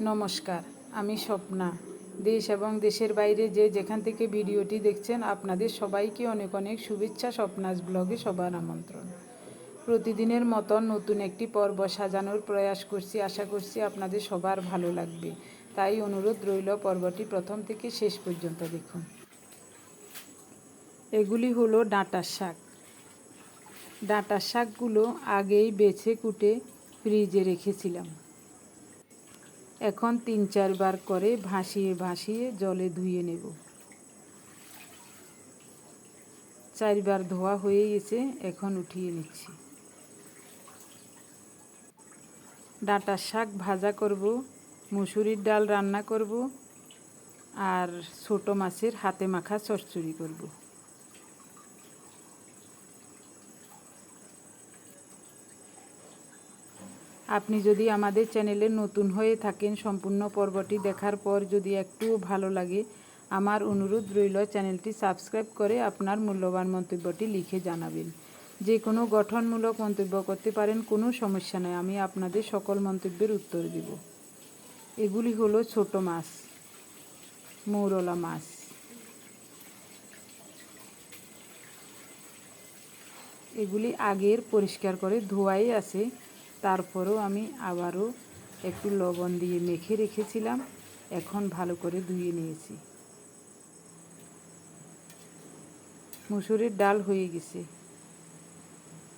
নমস্কার, আমি স্বপ্না। দেশ এবং দেশের বাইরে যে যেখান থেকে ভিডিওটি দেখছেন, আপনাদের সবাইকে অনেক অনেক শুভেচ্ছা স্বপ্নাস ব্লগে সবার আমন্ত্রণ। প্রতিদিনের মতন নতুন একটি পর্ব সাজানোর প্রয়াস করছি, আশা করছি আপনাদের সবার ভালো লাগবে। তাই অনুরোধ রইল পর্বটি প্রথম থেকে শেষ পর্যন্ত দেখুন। এগুলি হলো ডাঁটার শাক। ডাঁটার শাকগুলো আগেই বেছে কুটে ফ্রিজে রেখেছিলাম। এখন তিন চারবার করে ভাসিয়ে ভাসিয়ে জলে ধুয়ে নেব। চারবার ধোয়া হয়ে গেছে, এখন উঠিয়ে নিচ্ছি। ডাঁটার শাক ভাজা করব, মুসুরির ডাল রান্না করব, আর ছোটো মাছের হাতে মাখা চচ্চড়ি করব। আপনি যদি আমাদের চ্যানেলে নতুন হয়ে থাকেন, সম্পূর্ণ পর্বটি দেখার পর যদি একটুও ভালো লাগে, আমার অনুরোধ রইল চ্যানেলটি সাবস্ক্রাইব করে আপনার মূল্যবান মন্তব্যটি লিখে জানাবেন। যে কোনো গঠনমূলক মন্তব্য করতে পারেন, কোনো সমস্যা নয় আমি আপনাদের সকল মন্তব্যের উত্তর দেব। এগুলি হলো ছোট মাছ, মৌরলা মাছ। এগুলি আগের পরিষ্কার করে ধোয়াই আছে। তারপরেও আমি আবারও একটু লবণ দিয়ে মেখে রেখেছিলাম। এখন ভালো করে ধুয়ে নিয়েছি। মুসুরের ডাল হয়ে গেছে।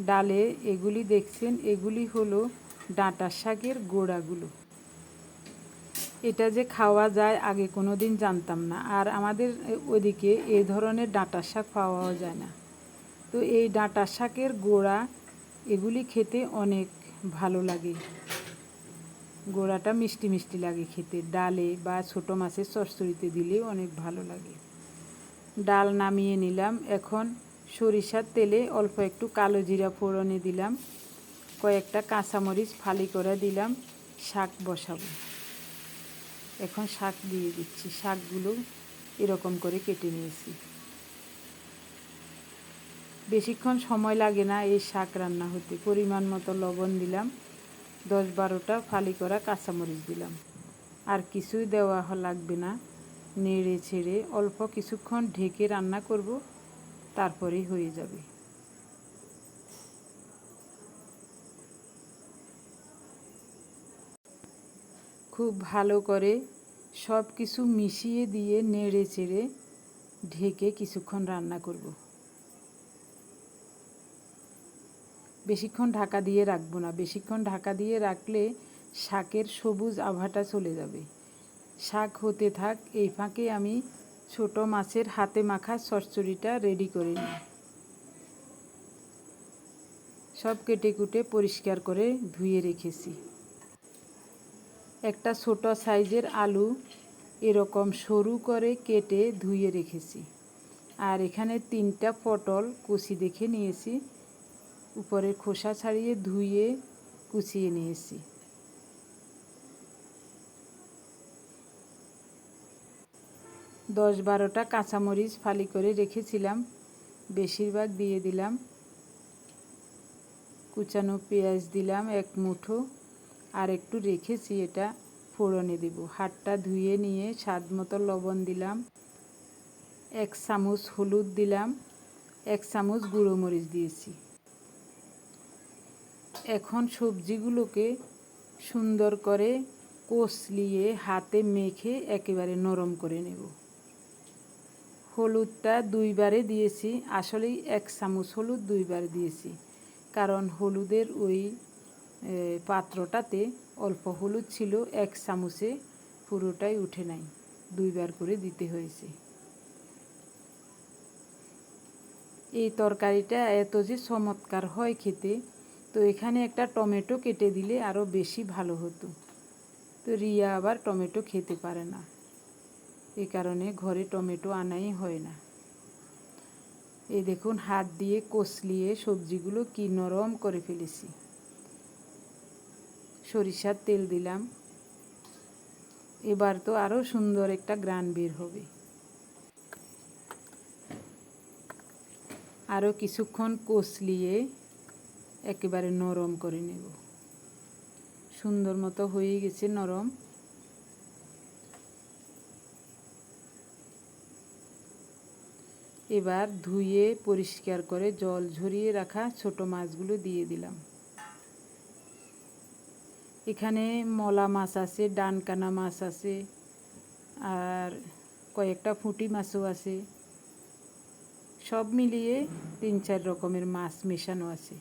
ডালে এগুলি দেখছেন, এগুলি হলো ডাঁটা শাকের গোড়াগুলো। এটা যে খাওয়া যায় আগে কোনো দিন জানতাম না। আর আমাদের ওদিকে এই ধরনের ডাঁটা শাক পাওয়াও যায় না। তো এই ডাঁটা শাকের গোড়া এগুলি খেতে অনেক ভালো লাগে। গোড়াটা মিষ্টি মিষ্টি লাগে খেতে। ডালে বা ছোটো মাছের চচ্চড়িতে দিলেও অনেক ভালো লাগে। ডাল নামিয়ে নিলাম। এখন সরিষার তেলে অল্প একটু কালো জিরা ফোড়নে দিলাম। কয়েকটা কাঁচামরিচ ফালি করে দিলাম। শাক বসাবো। এখন শাক দিয়ে দিচ্ছি। শাকগুলো এরকম করে কেটে নিয়েছি। বেশিক্ষণ সময় লাগে না এই শাক রান্না হতে। পরিমাণ মতো লবণ দিলাম দশ বারোটা ফালি করা কাঁচামরিচ দিলাম। আর কিছুই দেওয়া লাগবে না। নেড়ে ছেড়ে অল্প কিছুক্ষণ ঢেকে রান্না করব, তারপরেই হয়ে যাবে। খুব ভালো করে সব কিছু মিশিয়ে দিয়ে নেড়ে চেড়ে ঢেকে কিছুক্ষণ রান্না করব। বেশিক্ষণ ঢাকা দিয়ে রাখব না। বেশিক্ষণ ঢাকা দিয়ে রাখলে শাকের সবুজ আভাটা চলে যাবে। শাক হতে থাক, এই ফাঁকে আমি ছোট মাছের হাতে মাখা চচ্চড়িটা রেডি করে নিই। সব কেটে কুটে পরিষ্কার করে ধুয়ে রেখেছি। একটা ছোট সাইজের আলু এরকম সরু করে কেটে ধুয়ে রেখেছি। আর এখানে তিনটা পটল কুচি দেখে নিয়েছি। উপরের খোসা ছাড়িয়ে ধুয়ে কুচিয়ে নিয়েছি। দশ বারোটা কাঁচামরিচ ফালি করে রেখেছিলাম, বেশিরভাগ দিয়ে দিলাম। কুচানো পেঁয়াজ দিলাম, এক মুঠো, আর একটু রেখেছি এটা ফোড়নে দেব। হাটটা ধুয়ে নিয়ে স্বাদ মতো লবণ দিলাম। এক চামচ হলুদ দিলাম, এক চামচ গুঁড়ো মরিচ দিয়েছি। এখন সবজিগুলোকে সুন্দর করে কষলিয়ে হাতে মেখে একেবারে নরম করে নেব। হলুদটা দুইবারে দিয়েছি, আসলেই এক চামচ হলুদ দুইবার দিয়েছি, কারণ হলুদের ওই পাত্রটাতে অল্প হলুদ ছিল, এক চামচে পুরোটাই উঠে নাই, দুইবার করে দিতে হয়েছে। এই তরকারিটা এত যে চমৎকার হয় খেতে তো এখানে একটা টমেটো কেটে দিলে আরও বেশি ভালো হতো। তো রিয়া আবার টমেটো খেতে পারে না। এ কারণে ঘরে টমেটো আনাই হয় না। এই দেখুন, হাত দিয়ে কষলিয়ে সবজিগুলো কি নরম করে ফেলেছি। সরিষার তেল দিলাম। এবার তো আরও সুন্দর একটা গ্রান বের হবে। আরও কিছুক্ষণ কষলিয়ে একেবারে নরম করে নেব। সুন্দর মতো হয়ে গেছে নরম। এবার ধুয়ে পরিষ্কার করে জল ঝরিয়ে রাখা ছোট মাছগুলো দিয়ে দিলাম। এখানে মলা মাছ আছে, ডানকানা মাছ আছে, আর কয়েকটা ফুটি মাছও আছে। সব মিলিয়ে তিন চার রকমের মাছ মেশানো আছে।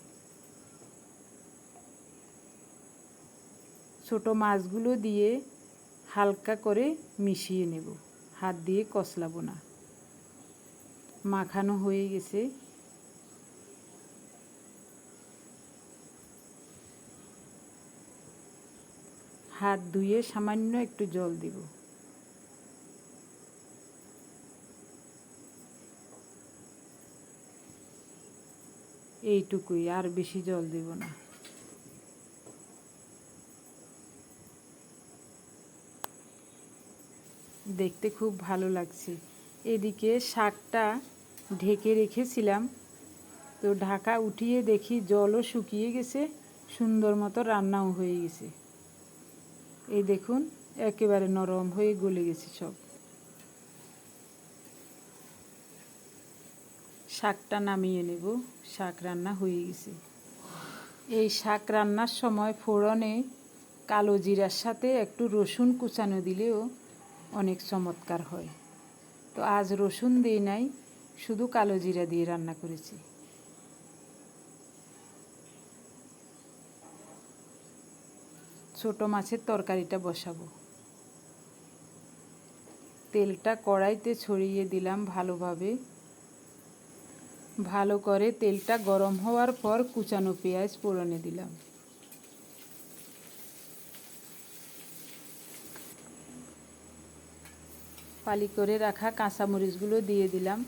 ছোট মাছগুলো দিয়ে হালকা করে মিশিয়ে নেব। হাত দিয়ে কষলাবো না। মাখানো হয়ে গেছে। হাত ধুয়ে সামান্য একটু জল দিব। এইটুকুই, আর বেশি জল দেব না। দেখতে খুব ভালো লাগছে। এদিকে শাকটা ঢেকে রেখেছিলাম। তো ঢাকা উঠিয়ে দেখি জলও শুকিয়ে গেছে, সুন্দর মতো রান্নাও হয়ে গেছে। এই দেখুন, একেবারে নরম হয়ে গলে গেছে সব। শাকটা নামিয়ে নেব, শাক রান্না হয়ে গেছে। এই শাক রান্নার সময় ফোড়নে কালো জিরার সাথে একটু রসুন কুচানো দিলেও অনেক চমৎকার হয়। তো আজ রসুন দিই নাই, শুধু কালো জিরা দিয়ে রান্না করেছি। ছোট মাছের তরকারিটা বসাবো। তেলটা কড়াইতে ছড়িয়ে দিলাম ভালোভাবে। ভালো করে তেলটা গরম হওয়ার পর কুচানো পেঁয়াজ পোড়নে দিলাম। ফালি করে রাখা কাঁচামরিচগুলো দিয়ে দিলাম।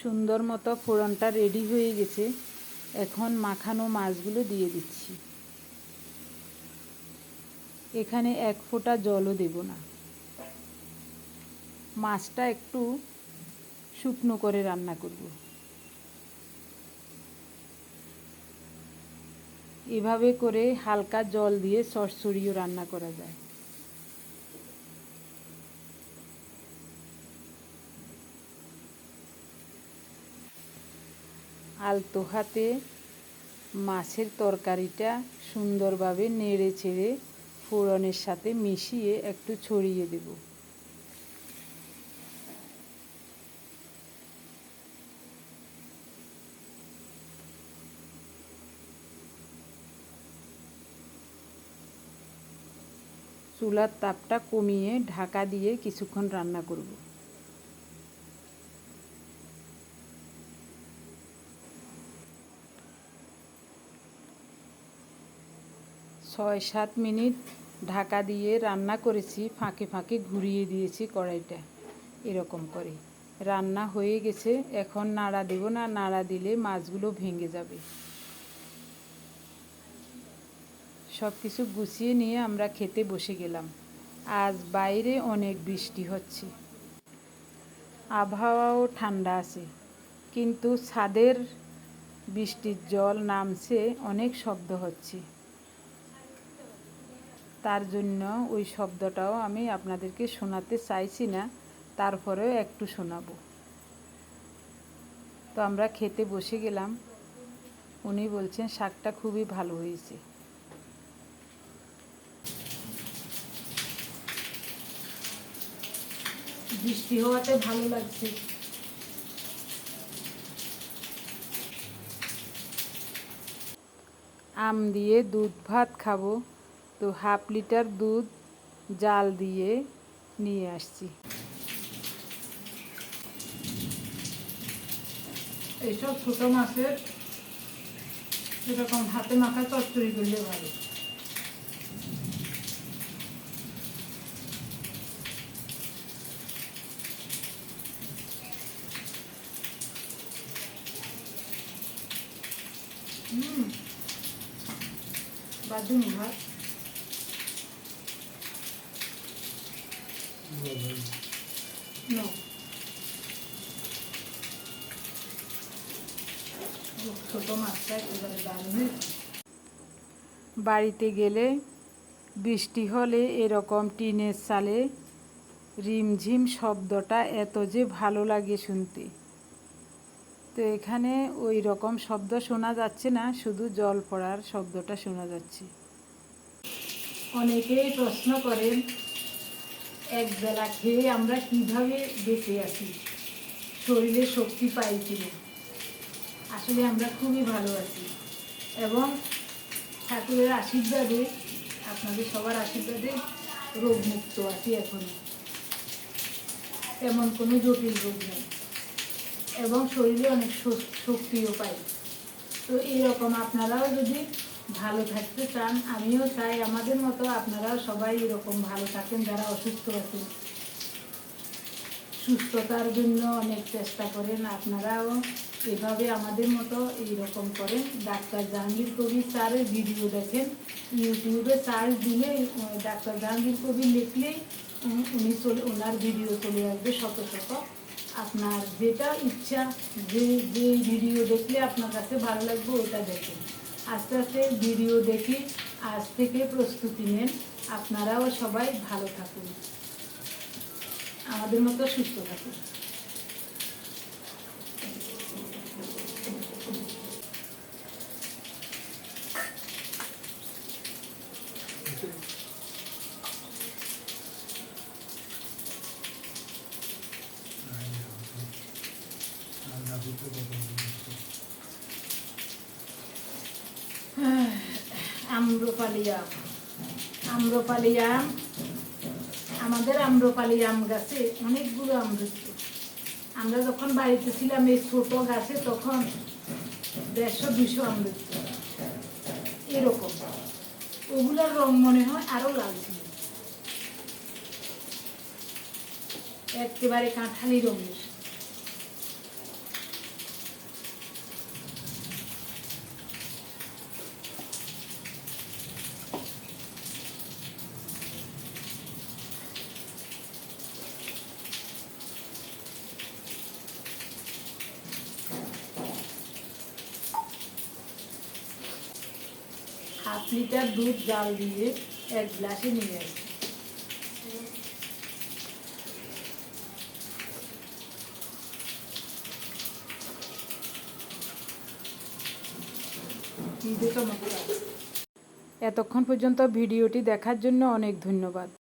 সুন্দর মতো ফোড়নটা রেডি হয়ে গেছে। এখন মাখানো মাছগুলো দিয়ে দিচ্ছি। এখানে এক ফোঁটা জলও দেব না। মাছটা একটু শুকনো করে রান্না করব। এভাবে করে হালকা জল দিয়ে সরসরিও রান্না করা যায়। আলতো হাতে মাছের তরকারিটা সুন্দরভাবে নেড়ে ছেড়ে ফোড়নের সাথে মিশিয়ে একটু ছড়িয়ে দেব। চুলার তাপটা কমিয়ে ঢাকা দিয়ে কিছুক্ষণ রান্না করব। ছয় সাত মিনিট ঢাকা দিয়ে রান্না করেছি, ফাঁকে ফাঁকে ঘুরিয়ে দিয়েছি কড়াইটা। এরকম করে। রান্না হয়ে গেছে, এখন নাড়া দেব না, নাড়া দিলে মাছগুলো ভেঙে যাবে। সব কিছু গুছিয়ে নিয়ে আমরা খেতে বসে গেলাম। আজ বাইরে অনেক বৃষ্টি হচ্ছে। আবহাওয়াও ঠান্ডা আছে, কিন্তু ছাদের বৃষ্টির জল নামছে, অনেক শব্দ হচ্ছে। তার জন্য ওই শব্দটাও আমি আপনাদেরকে শোনাতে চাইছি না, তারপরেও একটু শোনাবো। তো আমরা খেতে বসে গেলাম। উনি বলছেন, শাকটা খুবই ভালো হয়েছে। বৃষ্টি হওয়াতে ভালো লাগছে। আম দিয়ে দুধ ভাত খাব তো হাফ লিটার দুধ জাল দিয়ে নিয়ে আসছি। এইসব ছোটো মাছের এরকম হাতে মাখা চচ্চড়ি করলে ভালো। ভাত বাড়িতে গেলে বৃষ্টি হলে এরকম টিনের চালে রিমঝিম শব্দটা এত যে ভালো লাগে শুনতে। তো এখানে ওই রকম শব্দ শোনা যাচ্ছে না, শুধু জল পড়ার শব্দটা শোনা যাচ্ছে। অনেকেই প্রশ্ন করেন, এক বেলা খেয়ে আমরা কীভাবে বেঁচে আছি? শরীরে শক্তি পাই কিনা? আসলে আমরা খুবই ভালো আছি। এবং ঠাকুরের আশীর্বাদে, আপনাদের সবার আশীর্বাদে রোগমুক্ত আছি এখনও। তেমন কোনো জটিল রোগ নেই। এবং শরীরে অনেক শক্তিও পাই। তো এইরকম আপনারাও যদি ভালো থাকতে চান, আমিও চাই, আমাদের মতো আপনারাও সবাই এরকম ভালো থাকেন, যারা অসুস্থ আছেন। সুস্থতার জন্য অনেক চেষ্টা করেন, আপনারাও এভাবে আমাদের মতো এইরকম করেন। ডাক্তার জাহাঙ্গীর কবির স্যারের ভিডিও দেখেন। ইউটিউবে সার্চ দিলে ডাক্তার জাহাঙ্গীর কবির লিখলেই উনি চলে, ওনার ভিডিও চলে আসবে শত শত। আপনার যেটা ইচ্ছা, যে যে ভিডিও দেখলে আপনার কাছে ভালো লাগবে ওটা দেখে আস্তে আস্তে ভিডিও দেখি আজ থেকে প্রস্তুতি নেন। আপনারাও সবাই ভালো থাকুন। আমাদের মতো সুস্থ থাকুন। আমাদের আম্রপালি আম গাছে অনেকগুলো আম আমরা যখন বাড়িতে ছিলাম এই ছোট গাছে, তখন দেড়শো দুশো আম এরকম। ওগুলোর রং মনে হয় আরও লাল ছিল। একেবারে কাঁঠালি রঙের। হাফ লিটার দুধ জাল দিয়ে এক গ্লাসে নিয়ে আসি। এতক্ষণ পর্যন্ত ভিডিওটি দেখার জন্য অনেক ধন্যবাদ।